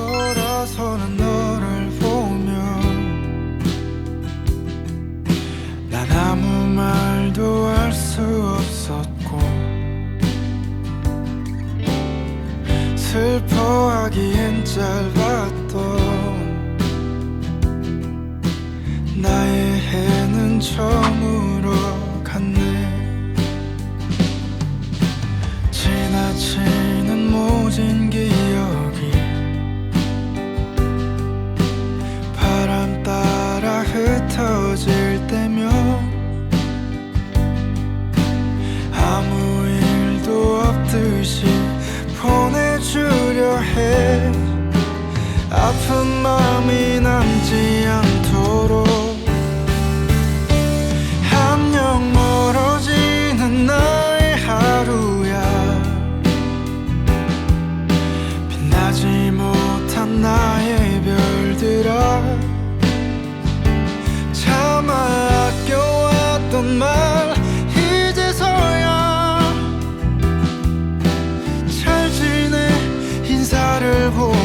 돌아서는 너를 보면 난 아무 말도 할 수 없었고 슬퍼하기엔 짧았던 나의 해는 저무 your head. I put water of war.